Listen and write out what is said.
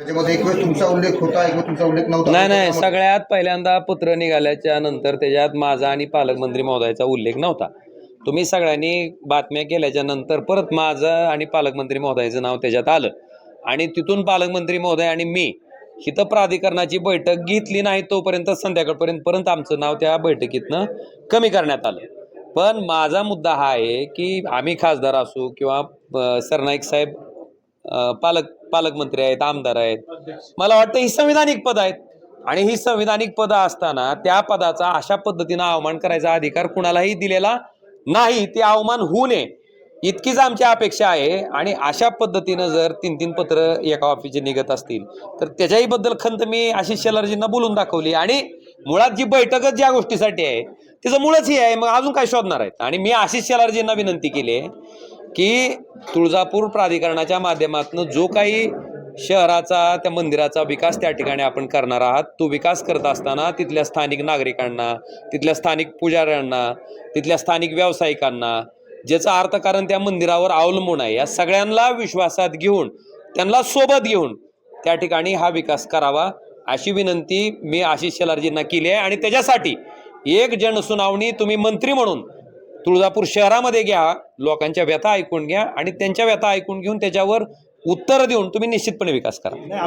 त्याच्यामध्ये एक वेळ तुमचा उल्लेख होता एक वेळ तुमचा उल्लेख नव्हता. नाही नाही सगळ्यात पहिल्यांदा पत्र निघाल्याच्या नंतर त्याच्यात माझा आणि पालकमंत्री महोदयाचा उल्लेख नव्हता. तुम्ही सगळ्यांनी बातम्या केल्याच्यानंतर परत माझं आणि पालकमंत्री महोदयाचं नाव त्याच्यात आलं. आणि तिथून पालकमंत्री महोदय आणि मी इथं प्राधिकरणाची बैठक घेतली नाही तोपर्यंत संध्याकाळपर्यंत पर्यंत आमचं नाव त्या बैठकीतनं कमी करण्यात आलं. पण माझा मुद्दा हा आहे की आम्ही खासदार असू किंवा सरनाईक साहेब पालक पालकमंत्री आहेत आमदार आहेत. मला वाटतं ही संविधानिक पद आहेत. आणि ही संविधानिक पद असताना त्या पदाचा अशा पद्धतीनं अवमान करायचा अधिकार कुणालाही दिलेला नाही. ते अवमान होऊ नये. इतकीच आमची अपेक्षा आहे. आणि अशा पद्धतीनं जर तीन तीन पत्र एका ऑफिसचे निघत असतील तर त्याच्याही बद्दल खंत मी आशिष शेलारजींना बोलून दाखवली. आणि मुळात जी बैठकच ज्या गोष्टीसाठी आहे त्याचं मुळच ही आहे. मग अजून काय शोधणार आहेत? आणि मी आशिष शेलारजींना विनंती केली आहे की तुळजापूर प्राधिकरणाच्या माध्यमातून जो काही शहराचा त्या मंदिराचा विकास त्या ठिकाणी आपण करणार आहात तो विकास करत असताना तिथल्या स्थानिक नागरिकांना तिथल्या स्थानिक पुजाऱ्यांना तिथल्या स्थानिक व्यावसायिकांना ज्याचं अर्थकारण त्या मंदिरावर अवलंबून आहे या सगळ्यांना विश्वासात घेऊन त्यांना सोबत घेऊन त्या ठिकाणी हा विकास करावा अशी विनंती मी आशिष शेलारजींना केली आहे. आणि त्याच्यासाठी एक जनसुनावणी तुम्ही मंत्री म्हणून तुळजापूर शहरामध्ये घ्या लोकांच्या व्यथा ऐकून घ्या आणि त्यांच्या व्यथा ऐकून घेऊन त्याच्यावर उत्तर देऊन तुम्ही निश्चितपणे विकास करा.